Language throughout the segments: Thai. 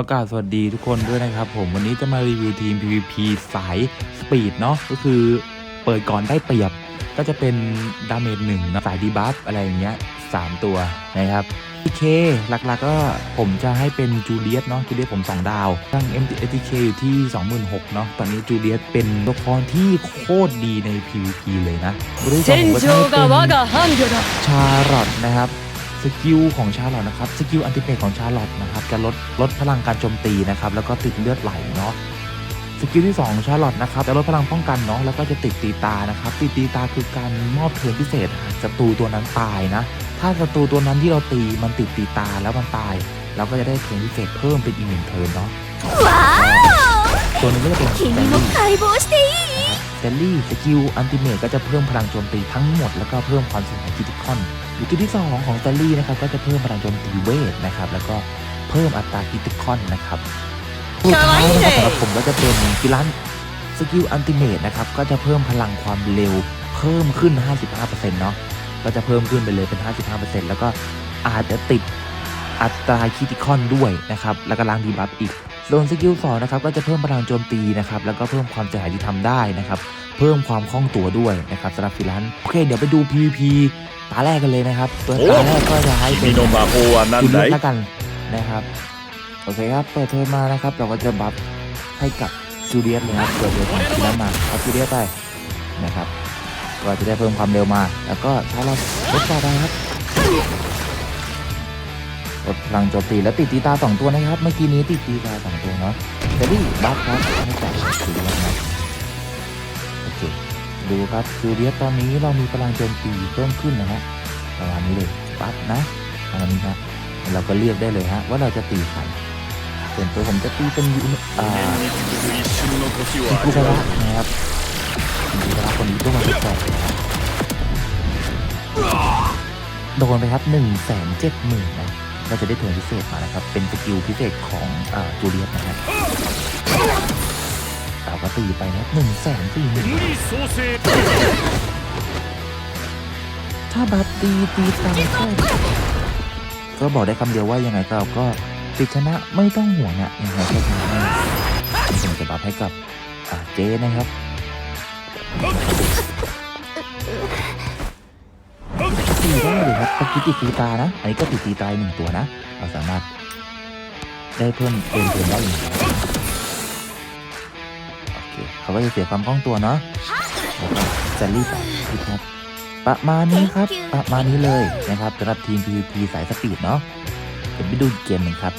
ประกาศสวัสดีทุกคนด้วยนะครับผมวันนี้จะมารีวิวทีม PVP สายสปีดเนาะก็คือเปิดก่อนได้เปรียบ ก็จะเป็นดาเมจหนึ่งนะสายดีบัฟอะไรอย่างเงี้ย3ตัวนะครับโอเคหลักๆก็ผมจะให้เป็นจูเลียตเนาะจูเลียตผม 2 ดาวตั้ง MTK อยู่ที่ 26,000เนาะตอนนี้จูเลียตเป็นตัวละครที่โคตรดีใน PVP เลยนะบริษัทผมก็ให้เป็นชาร์ลอตนะครับ สกิลของชาร์ลอตนะครับสกิลอันติเพของชาร์ลอตนะครับจะลดลดพลังการโจมตีนะครับแล้วก็ติดเลือดไหลเนาะสกิลที่2ชาร์ลอตนะครับจะลดพลังป้องกันเนาะแล้วก็จะติดตีตานะครับติดตีตาคือการมอบเทิร์นพิเศษหาศัตรูตัวนั้นตายนะถ้าศัตรูตัวนั้นที่เราตีมันติดตีตาแล้วมันตาย เราก็จะได้เทิร์นพิเศษเพิ่มเป็นอีกหนึ่งเทิร์นเนาะว้าวตัวนี้ก็จะเป็นคิมิโไคโบสตี แซลลี่สกิลอันติเมตก็จะเพิ่มพลังโจมตีทั้งหมด แล้วก็เพิ่มความสูงของคิติคอนสกิลที่2ของแซลลี่นะครับก็จะเพิ่มพลังโจมตีเวทนะครับแล้วก็เพิ่มอัตราคิติคอนนะครับสุดท้ายนะครับสำผมก็จะเป็นกิลันสกิลอันติเมตนะครับก็จะเพิ่มพลังความเร็วเพิ่มขึ้น 55%เนาะก็จะเพิ่มขึ้นไปเลยเป็น 55%แล้วก็อาจจะติด อัตราคิติคอนด้วยนะครับแล้วก็ล้างดีบัฟอีกโดนสกิลสองนะครับก็จะเพิ่มพลังโจมตีนะครับแล้วก็เพิ่มความเสียหายที่ทำได้นะครับเพิ่มความคล่องตัวด้วยนะครับสำหรับฟิลันโอเคเดี๋ยวไปดู PVP ตาแรกกันเลยนะครับตัวตาแรกก็จะให้เป็นโนมบาโคนั่นไหนกันนะครับโอเคครับเปิดเทอมมานะครับ เราก็จะบัฟให้กับจูเลียสนะครับเปิดเทอมฟิลันมาเอาจูเลียสไปนะครับ ก็จะได้เพิ่มความเร็วมา แล้วก็ถ้าเราลดต่อไปครับ ดพลังโจมตีและติดตีตาสองตัวนะครับ เมื่อกี้นี้ติดตีตาสองตัวเนาะเจลี่บัฟครับให้จับสีนะคยนะโอเคดูครับจูเลียตอนนี้เรามีพลังโจมตีเพิ่มขึ้นนะฮะประมาณนี้เลยปั๊บนะประมาณนี้ครับเราก็เลือกได้เลยฮะว่าเราจะตีใครส่วนตัวผมจะตีเป็นยูอ่าคุกระนะครับคุกระคนนี้ต้องมาทดสอบโดนไปครับหนึ่งแสนเจ็ดหมื่นนะ ก็จะได้เทิร์นพิเศษมานะครับ เป็นสกิลพิเศษของจูเลียสนะฮะเบาวก็ตีไปนะหนึ่งแสนสี่หมื่นถ้าบัฟตีตีตามก็บอกได้คำเดียวว่ายังไงเราก็ติดชนะไม่ต้องห่วงอะยังไงก็ชนะผมจะบัฟให้กับเจนะครับ ตีได้เลยครับตะกี้ติดตีตานะ อันนี้ก็ติดตีตายหนึ่งตัวนะ เราสามารถได้เพิ่มเติมเติมได้อีกนะโอเค เขาก็จะเสียความคล่องตัวเนาะแล้วก็แซลลี่ไปครับประมาณนี้ครับ ประมาณนี้เลยนะครับสำหรับทีม PVP สายสปีดเนาะเดี๋ยวไปดูอีกเกมหนึ่งครับ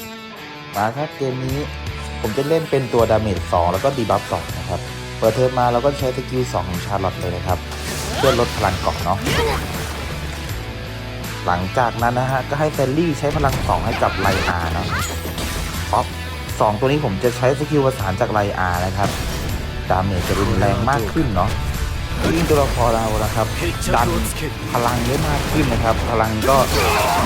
มาครับเกมนี้ผมจะเล่นเป็นตัวดาเมจ2แล้วก็ดีบัฟ2นะครับ เปิดเทอมมาเราก็ใช้สกิล2ของชาร์ลอตเลยนะครับ เพื่อลดพลังเกาะเนาะ หลังจากนั้นนะฮะก็ให้เฟลลี่ใช้พลังสองให้กับไลอานะป๊อปสองตัวนี้ผมจะใช้สกิลประสานจากไลอานะครับดาเมจจะรุนแรงมากขึ้นเนาะยิ่งตัวละครเรานะครับดันพลังเยอะมากขึ้นนะครับ พลังก็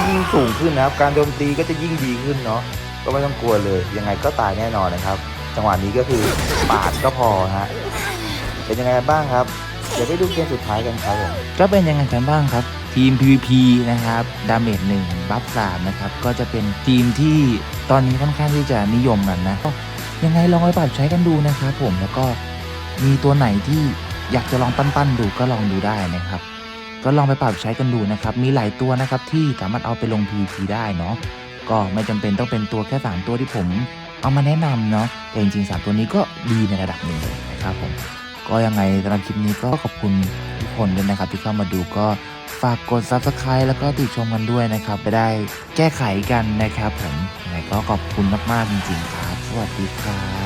ยิ่งสูงขึ้นนะครับ การโจมตีก็จะยิ่งดีขึ้นเนาะก็ไม่ต้องกลัวเลยยังไงก็ตายแน่นอนนะครับ จังหวะนี้ก็คือปาดก็พอฮะเป็นยังไงบ้างครับ เดี๋ยวไปดูเกมสุดท้ายกันครับผมก็เป็นยังไงกันบ้างครับ ทีม PVP นะครับดาเมจหนึ่งบัฟสามนะครับ ก็จะเป็นทีมที่ตอนนี้ค่อนข้างที่จะนิยมกันนะก็ยังไงลองไปปรับใช้กันดูนะครับผมแล้วก็มีตัวไหนที่อยากจะลองปั้นๆดูก็ลองดูได้นะครับ ก็ลองไปปรับใช้กันดูนะครับ มีหลายตัวนะครับที่สามารถเอาไปลง PVP ได้เนาะก็ไม่จำเป็นต้องเป็นตัวแค่ 3 ตัวที่ผมเอามาแนะนำเนาะแต่จริงๆ 3 ตัวนี้ก็ดีในระดับหนึ่งนะครับผม ก็ยังไงสำหรับคลิปนี้ก็ขอบคุณทุกคนด้วยนะครับ ที่เข้ามาดูก็ฝากกด Subscribe แล้วก็ติดชมกันด้วยนะครับไปได้แก้ไขกันนะครับผมยังไงก็ขอบคุณมากๆจริงๆครับ สวัสดีครับ